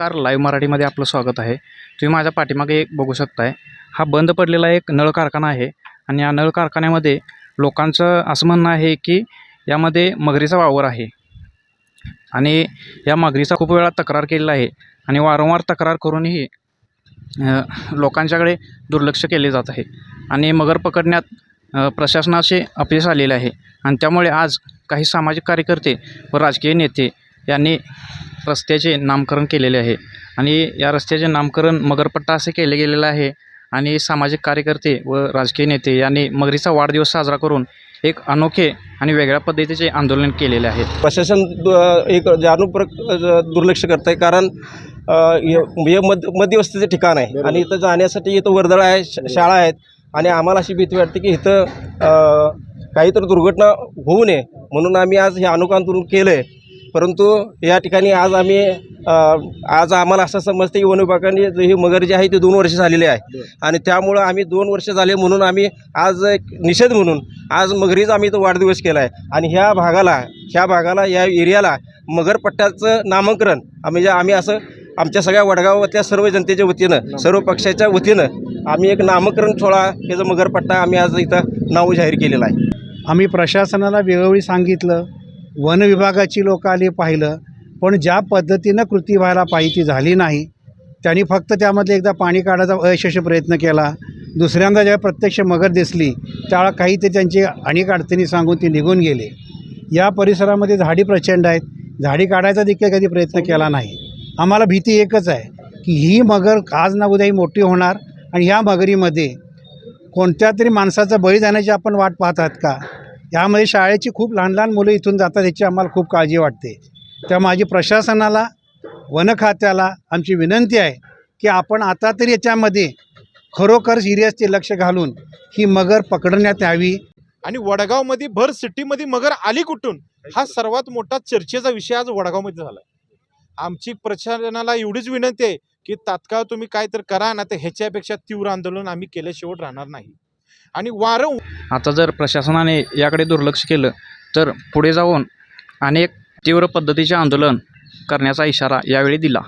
Car live मराठीमध्ये आपलं स्वागत आहे. तुम्ही माझ्या पाठीमागे एक बघू शकताय हा बंद पडलेला एक नळ कारखाना आहे आणि या नळ कारखान्यामध्ये लोकांचं असं म्हणणं आहे की यामध्ये मगरीचा वावर आहे. आणि या मगरीचा खूप वेळा तक्रार केलेला आहे आणि वारंवार तक्रार करूनही लोकांच्याकडे दुर्लक्ष केले जात आहे आणि मगर पकडण्यात प्रशासनाचे अपयश आलेले आहे. आणि त्यामुळे आज काही सामाजिक कार्यकर्ते व राजकीय नेते यांनी रस्त्याचे नामकरण केलेले आहे. आणि या रस्त्याचे नामकरण मगरपट्टा असे केले गेलेलं आहे आणि सामाजिक कार्यकर्ते व राजकीय नेते यांनी मगरीचा वाढदिवस साजरा करून एक अनोखे आणि वेगळ्या पद्धतीचे आंदोलन केलेले आहे. प्रशासन दु- एक अ, दुर्लक्ष करत आहे कारण हे मध मध्यवस्तीचं ठिकाण आहे. आणि इथं जाण्यासाठी इथं वर्दळ आहे श- शाळा आहेत आणि आम्हाला अशी भीती वाटते की इथं काहीतरी दुर्घटना होऊ नये म्हणून आम्ही आज हे अनोखं आंदोलन केलं आहे परंतु या ठिकाणी आज आम्ही आज आम्हाला असं समजतं की वन विभागाने जे हे मगर जे आहे ते दोन वर्ष झालेले आहे. आणि त्यामुळं आम्ही दोन वर्ष झाले म्हणून आम्ही आज एक निषेध म्हणून आज मगरीचा आम्ही इथं वाढदिवस केला आहे. आणि ह्या भागाला ह्या भागाला या एरियाला मगरपट्ट्याचं नामांकन आम्ही जे आम्ही असं आमच्या सगळ्या वडगावातल्या सर्व जनतेच्या वतीनं सर्व पक्षाच्या वतीनं आम्ही एक नामकरण सोहळा याचा मगरपट्टा आम्ही आज इथं नाव जाहीर केलेलं आहे. आम्ही प्रशासनाला वेळोवेळी सांगितलं वन विभागाची लोक आली पाहिलं पण ज्या पद्धतीनं कृती व्हायला पाहिजे ती झाली नाही. त्यांनी फक्त त्यामध्ये एकदा पाणी काढायचा अयशस्वी प्रयत्न केला. दुसऱ्यांदा जेव्हा प्रत्यक्ष मगर दिसली त्यावेळा काही ते त्यांची अनेक अडचणी सांगून ती निघून गेले. या परिसरामध्ये झाडी प्रचंड आहेत. झाडी काढायचा देखील कधी प्रयत्न केला नाही. आम्हाला भीती एकच आहे की ही मगर आज ना उद्या ही मोठी होणार आणि ह्या मगरीमध्ये कोणत्या तरी माणसाचा बळी जाण्याची आपण वाट पाहत आहात का? यामध्ये शाळेची खूप लहान लहान मुलं इथून जातात याची आम्हाला खूप काळजी वाटते. त्या माझी प्रशासनाला वन खात्याला आमची विनंती आहे की आपण आता तरी याच्यामध्ये खरोखर सिरियसचे लक्ष घालून ही मगर पकडण्यात यावी. आणि वडगावमध्ये भर सिटीमध्ये मगर आली कुठून? हा सर्वात मोठा चर्चेचा विषय आज वडगावमध्ये झाला आमची प्रशासनाला एवढीच विनंती आहे की तात्काळ तुम्ही काय तर करा ना तर ह्याच्यापेक्षा तीव्र आंदोलन आम्ही केल्याशिवाय राहणार नाही. आणि वारंवार आता जर प्रशासनाने याकडे दुर्लक्ष केलं तर पुढे जाऊन अनेक तीव्र पद्धतीचे आंदोलन करण्याचा इशारा यावेळी दिला.